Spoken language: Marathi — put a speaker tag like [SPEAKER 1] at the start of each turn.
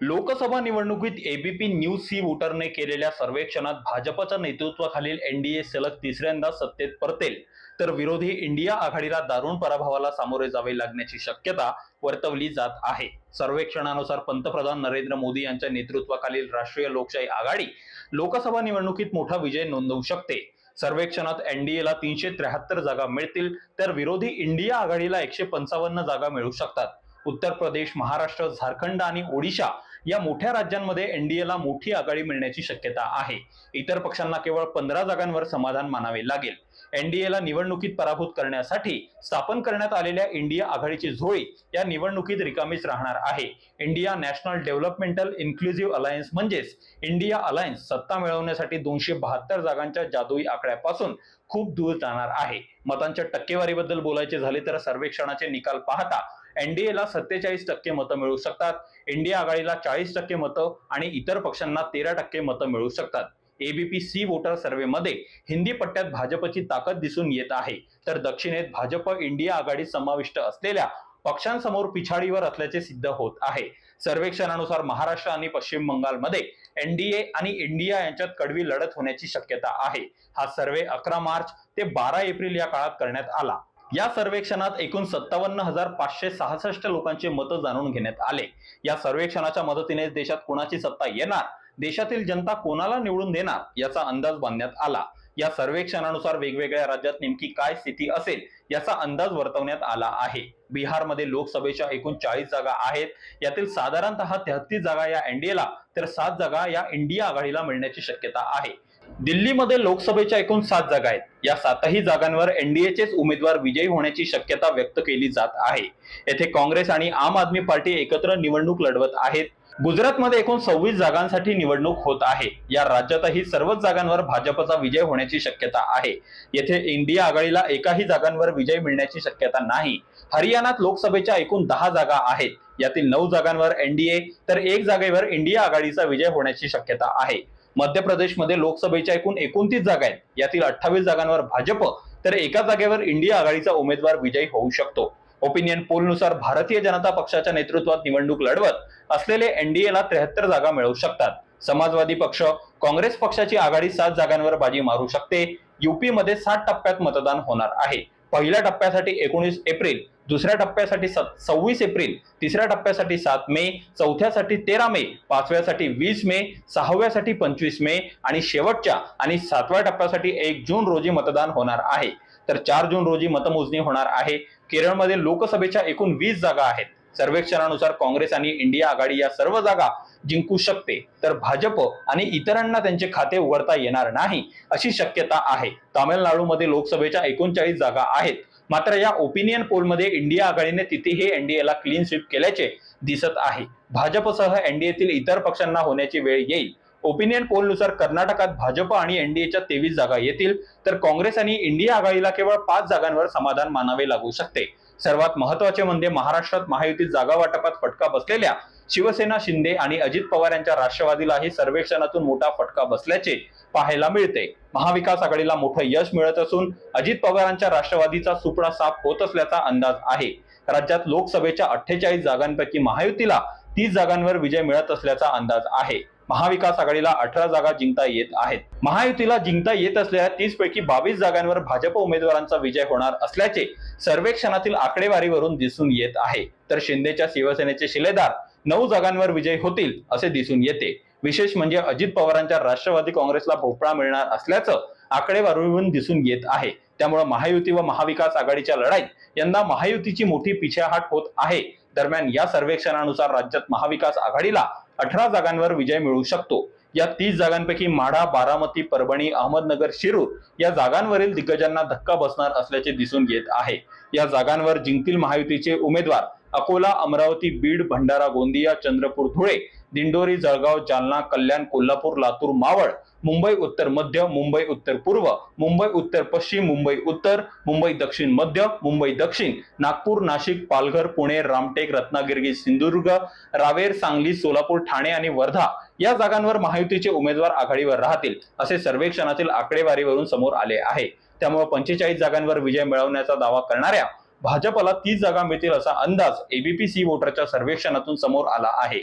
[SPEAKER 1] लोकसभा निवडणुकीत एबीपी न्यूज सी वोटरने केलेल्या सर्वेक्षणात भाजपच्या नेतृत्वाखालील एनडीए सलग तिसऱ्यांदा सत्तेत परतेल. तर विरोधी इंडिया आघाडीला दारुण पराभवाला सामोरे जावे लागण्याची शक्यता वर्तवली जात आहे. सर्वेक्षणानुसार पंतप्रधान नरेंद्र मोदी यांच्या नेतृत्वाखालील राष्ट्रीय लोकशाही आघाडी लोकसभा निवडणुकीत मोठा विजय नोंदवू शकते. सर्वेक्षणात एनडीएला तीनशे त्र्याहत्तर जागा मिळतील तर विरोधी इंडिया आघाडीला एकशे पंचावन्न जागा मिळू शकतात. उत्तर प्रदेश महाराष्ट्र झारखंड आणि ओडिशा या मोठ्या राज्यांमध्ये एनडीएला मोठी आघाडी मिळण्याची शक्यता आहे. इतर पक्षांना केवळ पंधरा जागांवर समाधान मानावे लागेल. एनडीएला निवडणुकीत पराभूत करण्यासाठी स्थापन करण्यात आलेल्या इंडिया आघाडीची झोळी या निवडणुकीत रिकामीच राहणार आहे. India national developmental inclusive alliance म्हणजेच इंडिया अलायन्स सत्ता मिळवण्यासाठी दोनशे बहात्तर जागांच्या जादुई आकड्यापासून खूप दूर जाणार आहे. मतांच्या टक्केवारीबद्दल बोलायचे झाले तर सर्वेक्षणाचे निकाल पाहता एनडीएला सत्तेचाळीस टक्के मतं मिळू शकतात. इंडिया आघाडीला चाळीस टक्के मतं आणि इतर पक्षांना तेरा टक्के मतं मिळू शकतात. एबीपी सी वोटर सर्व्हेमध्ये हिंदी पट्ट्यात भाजपची ताकद दिसून येत आहे. तर दक्षिणेत भाजप इंडिया आघाडीत समाविष्ट असलेल्या पक्षांसमोर पिछाडीवर असल्याचे सिद्ध होत आहे. सर्वेक्षणानुसार महाराष्ट्र आणि पश्चिम बंगालमध्ये एनडीए आणि इंडिया यांच्यात कडवी लढत होण्याची शक्यता आहे. हा सर्वे अकरा मार्च ते बारा एप्रिल या काळात करण्यात आला. या सर्वेक्षणात एकूण सत्तावन्न हजार पाचशे सहासष्ट लोकांचे मतं जाणून घेण्यात आले. या सर्वेक्षणाच्या मदतीने देशात कोणाची सत्ता येणार देशातील जनता कोणाला निवडून देणार याचा अंदाज बांधण्यात आला. या सर्वेक्षणानुसार वेगवेगळ्या राज्यात नेमकी काय स्थिती असेल याचा अंदाज वर्तवण्यात आला आहे. बिहारमध्ये लोकसभेच्या एकूण चाळीस जागा आहेत. यातील साधारणतः तेहतीस जागा या एनडीएला तर सात जागा या इंडिया आघाडीला मिळण्याची शक्यता आहे. दिल्लीमध्ये लोकसभेच्या एकूण सात जागा आहेत. या सातही जागांवर एनडीएचेच उमेदवार विजयी होण्याची शक्यता व्यक्त केली जात आहे. येथे काँग्रेस आणि आम आदमी पार्टी एकत्र निवडणूक लढवत आहेत. गुजरातमध्ये एकूण सव्वीस जागांसाठी निवडणूक होत आहे. या राज्यातही सर्वच जागांवर भाजपचा विजय होण्याची शक्यता आहे. येथे इंडिया आघाडीला एकाही जागांवर विजय मिळण्याची शक्यता नाही. हरियाणात लोकसभेच्या एकूण दहा जागा आहेत. यातील नऊ जागांवर एनडीए तर एक जागेवर इंडिया आघाडीचा विजय होण्याची शक्यता आहे. मध्य प्रदेशमध्ये लोकसभेच्या एकूण एकोणतीस जागा आहेत. यातील अठ्ठावीस जागांवर भाजप तर एका जागेवर इंडिया आघाडीचा उमेदवार विजयी होऊ शकतो. ओपिनियन पोलनुसार भारतीय जनता पक्षाच्या नेतृत्वात निवडणूक लढवत असलेले एनडीएला त्र्याहत्तर जागा मिळवू शकतात. समाजवादी पक्ष काँग्रेस पक्षाची आघाडी सात जागांवर बाजी मारू शकते. युपीमध्ये सात टप्प्यात मतदान होणार आहे. पहिल्या टप्प्यासाठी एकोणीस एप्रिल दुसऱ्या टप्प्यासाठी सव्वीस एप्रिल तिसऱ्या टप्प्यासाठी सात मे चौथ्यासाठी तेरा मे पाचव्यासाठी वीस मे सहाव्यासाठी पंचवीस मे आणि शेवटच्या आणि सातव्या टप्प्यासाठी एक जून रोजी मतदान होणार आहे. तर चार जून रोजी मतमोजणी होणार आहे. केरळमध्ये लोकसभेच्या एकूण वीस जागा आहेत. सर्वेक्षणानुसार काँग्रेस आणि इंडिया आघाडी या सर्व जागा जिंकू शकते. तर भाजप आणि इतरांना त्यांचे खाते उघडता येणार नाही अशी शक्यता आहे. तामिळनाडूमध्ये लोकसभेच्या एकोणचाळीस जागा आहेत. मात्र या ओपिनियन पोलमध्ये इंडिया आघाडीने तिथेही एनडीएला क्लीन स्वीप केल्याचे दिसत आहे. भाजपसह एनडीएतील इतर पक्षांना होण्याची वेळ येईल. ओपिनियन पोलनुसार कर्नाटकात भाजप आणि एनडीएच्या तेवीस जागा येतील तर काँग्रेस आणि इंडिया आघाडीला केवळ पाच जागांवर समाधान मानावे लागू शकते. सर्वात महत्त्वाचे म्हणजे महाराष्ट्रात महायुतीत जागा वाटपात फटका बसलेल्या शिवसेना शिंदे आणि अजित पवार यांच्या राष्ट्रवादीलाही सर्वेक्षणातून मोठा फटका बसल्याचे पाहायला मिळते. महाविकास आघाडीला मोठं यश मिळत असून अजित पवारांच्या राष्ट्रवादीचा सुपडा साफ होत असल्याचा अंदाज आहे. राज्यात लोकसभेच्या अठ्ठेचाळीस जागांपैकी महायुतीला तीस जागांवर विजय मिळत असल्याचा अंदाज आहे. महाविकास आघाडीला अठरा जागा जिंकता येत आहेत. महायुतीला जिंकता येत असलेल्या तीस पैकी बावीस जागांवर भाजप उमेदवारांचा विजय होणार असल्याचे सर्वेक्षणातील आकडेवारीवरून दिसून येत आहे. तर शिंदेच्या शिवसेनेचे शिलेदार नऊ जागांवर विजय होतील असे दिसून येते. विशेष म्हणजे अजित पवारांच्या राष्ट्रवादी काँग्रेसला भोपळा मिळणार असल्याचं आकडेवारीवरून दिसून येत आहे. त्यामुळे महायुती व महाविकास आघाडीच्या लढाईत यंदा महायुतीची मोठी पिछेहाट होत आहे. दरम्यान या सर्वेक्षणानुसार राज्यात महाविकास आघाडीला अठरा जागांवर विजय मिळू शकतो. या तीस जागांपैकी माढा बारामती परभणी अहमदनगर शिरूर या जागांवरील दिग्गजांना धक्का बसणार असल्याचे दिसून येत आहे. या जागांवर जिंकतील महायुतीचे उमेदवार अकोला अमरावती बीड भंडारा गोंदिया चंद्रपूर धुळे दिंडोरी जळगाव जालना कल्याण कोल्हापूर लातूर मावळ मुंबई उत्तर मध्य मुंबई उत्तर पूर्व मुंबई उत्तर पश्चिम मुंबई उत्तर मुंबई दक्षिण मध्य मुंबई दक्षिण नागपूर नाशिक पालघर पुणे रामटेक रत्नागिरी सिंधुदुर्ग रावेर सांगली सोलापूर ठाणे आणि वर्धा या जागांवर महायुतीचे उमेदवार आघाडीवर राहतील असे सर्वेक्षणातील आकडेवारीवरून समोर आले आहे. त्यामुळे पंचेचाळीस जागांवर विजय मिळवण्याचा दावा करणाऱ्या भाजपला तीस जागा मिळतील असा अंदाज एबीपीसी वोटरच्या सर्वेक्षणातून समोर आला आहे.